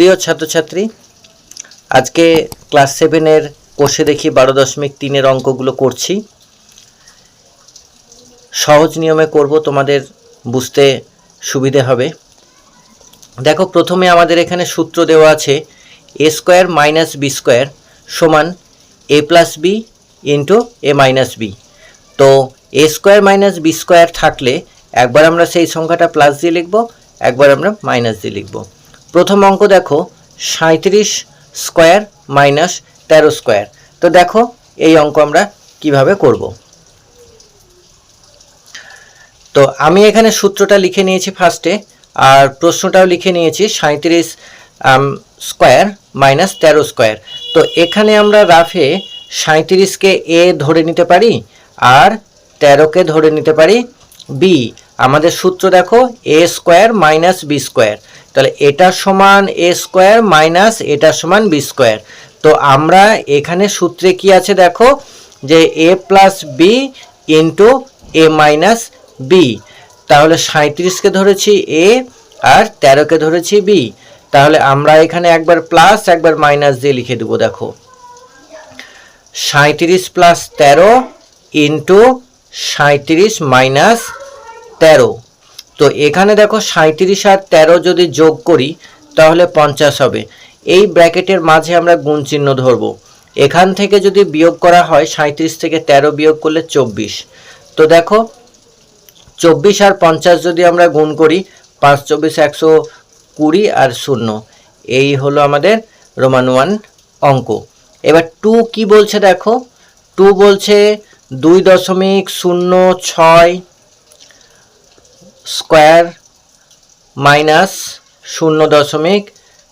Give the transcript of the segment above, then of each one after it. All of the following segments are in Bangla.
প্রিয় ছাত্রছাত্রী, আজকে ক্লাস সেভেনের কোষে দেখি বারো দশমিক তিনের অঙ্কগুলো করছি। সহজ নিয়মে করব, তোমাদের বুঝতে সুবিধে হবে। দেখো, প্রথমে আমাদের এখানে সূত্র দেওয়া আছে A square minus B square সমান A plus B into A minus B তো A square minus B square থাকলে একবার আমরা সেই সংখ্যাটা প্লাস দিয়ে লিখব, একবার আমরা মাইনাস দিয়ে লিখব। প্রথম অঙ্ক দেখো সাঁত্রিশ স্কোয়ার মাইনাস তেরো স্কোয়ার। তো দেখো, এই অঙ্ক আমরা কীভাবে করব। তো আমি এখানে সূত্রটা লিখে নিয়েছি ফার্স্টে আর প্রশ্নটাও লিখে নিয়েছি সাঁত্রিশ স্কোয়ার মাইনাস তেরো স্কোয়ার। তো এখানে আমরা রাফে সাঁত্রিশকে এ ধরে নিতে পারি আর তেরোকে ধরে নিতে পারি বি। আমাদের সূত্র দেখো, A square minus B square. তাহলে এটা সমান এ স্কোয়ার মাইনাস এটা সমান বি স্কোয়ার তো আমরা এখানে সূত্রে কি আছে দেখো? যে A plus B into A minus B তাহলে সাঁত্রিশকে ধরেছি এ আর তেরোকে ধরেছি বি তাহলে আমরা এখানে একবার প্লাস একবার মাইনাস দিয়ে লিখে দেবো, দেখো। সাঁত্রিশ প্লাস তেরো ইন্টু সাঁত্রিশ মাইনাস তেরো। তো এখানে দেখো সাঁত্রিশ আর তেরো যদি যোগ করি, তাহলে পঞ্চাশ হবে। এই ব্র্যাকেটের মাঝে আমরা গুণ চিহ্ন ধরব। এখান থেকে যদি বিয়োগ করা হয় সাঁত্রিশ থেকে তেরো বিয়োগ করলে চব্বিশ। তো দেখো, চব্বিশ আর পঞ্চাশ যদি আমরা গুণ করি, পাঁচ, চব্বিশ, একশো কুড়ি আর শূন্য। এই হলো আমাদের রোমান ওয়ান অঙ্ক। এবার টু কি বলছে দেখো? টু বলছে দুই দশমিক শূন্য ছয় স্কোয়ার মাইনাস শূন্য দশমিক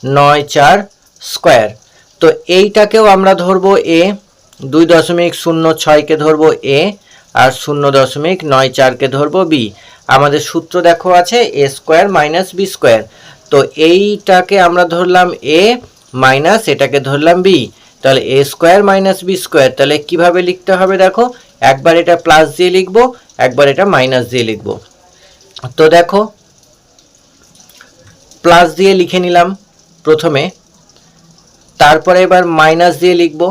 নয় চার স্কোয়ার। তো এইটাকেও আমরা ধরবো এ, দুই দশমিক শূন্য ছয়কে ধরবো এ, আর শূন্য দশমিক নয় চারকে ধরবো বি। আমাদের সূত্র দেখো আছে, A square minus B square. তো এইটাকে আমরা ধরলাম এ মাইনাস এটাকে ধরলাম বি। তাহলে A square minus B square, তাহলে কীভাবে লিখতে হবে দেখো? একবার এটা প্লাস দিয়ে লিখব, একবার এটা মাইনাস দিয়ে লিখব। তো দেখো প্লাস দিয়ে লিখে নিলাম প্রথমে, তারপরে এবার মাইনাস দিয়ে লিখব।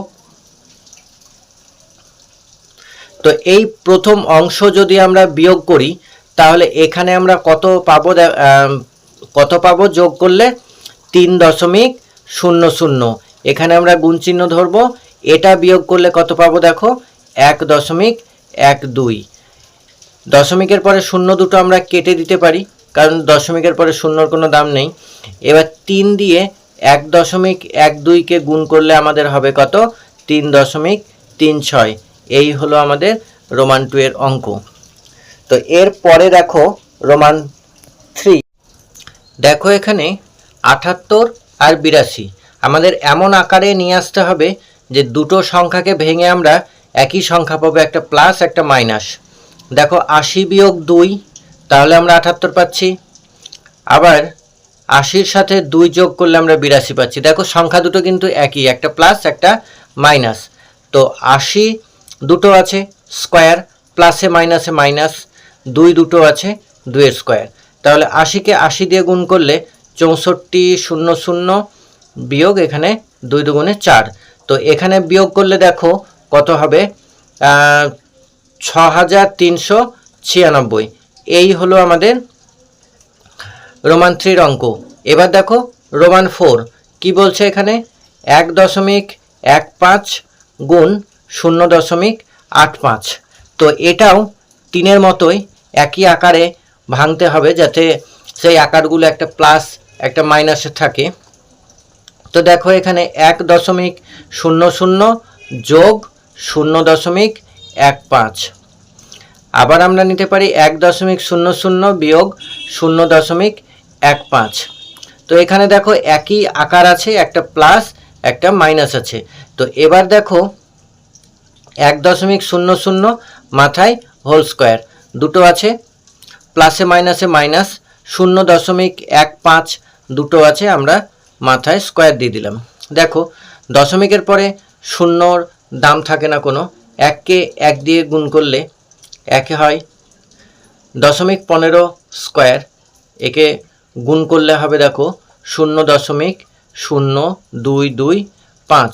তো এই প্রথম অংশ যদি আমরা বিয়োগ করি, তাহলে এখানে আমরা কত পাবো কত পাবো? যোগ করলে তিন দশমিক শূন্য শূন্য। এখানে আমরা গুণ চিহ্ন ধরবো। এটা বিয়োগ করলে কত পাবো দেখো? এক দশমিক এক দুই। দশমিকের পরে শূন্য দুটো আমরা কেটে দিতে পারি, কারণ দশমিকের পরে শূন্যর কোনো দাম নেই। এবার তিন দিয়ে এক দশমিক এক দুইকে গুণ করলে আমাদের হবে কত? তিন দশমিক তিন ছয়। এই হলো আমাদের রোমান টু এর অঙ্ক। তো এর পরে দেখো রোমান থ্রি। দেখো এখানে আটাত্তর আর বিরাশি। আমাদের এমন আকারে নিয়ে আসতে হবে যে দুটো সংখ্যাকে ভেঙে আমরা একই সংখ্যা পাবো, একটা প্লাস একটা মাইনাস দেখো আশি বিয়োগ দুই, তাহলে আমরা আটাত্তর পাচ্ছি। আবার আশির সাথে দুই যোগ করলে আমরা বিরাশি পাচ্ছি। দেখো সংখ্যা দুটো কিন্তু একই, একটা প্লাস একটা মাইনাস তো আশি দুটো আছে স্কোয়ার প্লাসে মাইনাসে মাইনাস দুই দুটো আছে দুইয়ের স্কোয়ার তাহলে আশিকে আশি দিয়ে গুণ করলে চৌষট্টি শূন্য শূন্য বিয়োগ এখানে দুই দুগুণে চার। তো এখানে বিয়োগ করলে দেখো কত হবে? ছ হাজার তিনশো ছিয়ানব্বই। এই হলো আমাদের রোমান থ্রির অঙ্ক। এবার দেখো, রোমান ফোর কি বলছে এখানে? এক দশমিক এক পাঁচ গুণ শূন্য দশমিক আট পাঁচ। তো এটাও তিনের মতোই একই আকারে ভাঙতে হবে যাতে সেই আকারগুলো একটা প্লাস, একটা মাইনাসে থাকে। তো দেখো এখানে এক দশমিক শূন্য শূন্য যোগ শূন্য দশমিক এক পাঁচ। আবার আমরা নিতে পারি এক দশমিক শূন্য শূন্য বিয়োগ শূন্য দশমিক এক পাঁচ। তো এখানে দেখো একই আকার আছে, একটা প্লাস, একটা মাইনাস আছে। তো এবার দেখো এক দশমিক শূন্য শূন্য মাথায় হোল স্কোয়ার, দুটো আছে, প্লাসে মাইনাসে মাইনাস, শূন্য দশমিক এক পাঁচ, দুটো আছে, আমরা মাথায় স্কোয়ার দিয়ে দিলাম। দেখো, দশমিকের পরে শূন্যর দাম থাকে না কোনো এককে এক দিয়ে গুণ করলে একে হয় দশমিক পনেরো স্কোয়ার। একে গুণ করলে হবে দেখো শূন্য দশমিক শূন্য দুই দুই পাঁচ।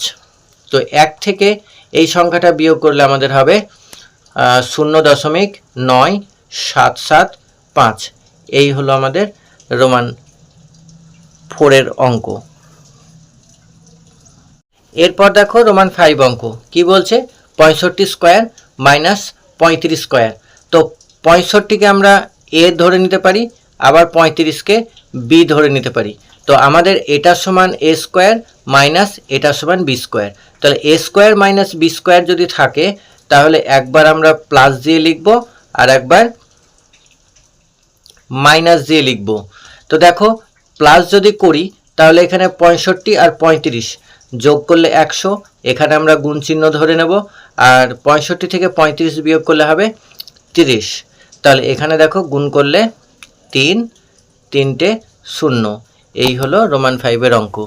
তো এক থেকে এই সংখ্যাটা বিয়োগ করলে আমাদের হবে শূন্য দশমিক নয় সাত সাত পাঁচ। এই হলো আমাদের রোমান ফোরের অঙ্ক। এরপর দেখো রোমান ফাইভ অঙ্ক। কি বলছে? পঁয়ষট্টি স্কোয়ার মাইনাস পঁয়ত্রিশ স্কোয়ার। তো পঁয়ষট্টিকে আমরা এ ধরে নিতে পারি, আবার পঁয়ত্রিশকে বি ধরে নিতে পারি। তো আমাদের এটা সমান এ স্কোয়ার মাইনাস এটা সমান বি স্কোয়ার। তাহলে A square minus B square যদি থাকে, তাহলে একবার আমরা প্লাস দিয়ে লিখব আর একবার মাইনাস দিয়ে লিখব। তো দেখো, প্লাস যদি করি, তাহলে এখানে পঁয়ষট্টি আর পঁয়ত্রিশ যোগ করলে একশো, এখানে আমরা গুণ চিহ্ন ধরে নেব। আর পঁয়ষট্টি থেকে পঁয়ত্রিশ বিয়োগ করলে হবে তিরিশ। তাহলে এখানে দেখো গুণ করলে তিন, তিনটে শূন্য। এই হলো রোমান ফাইভের অঙ্ক।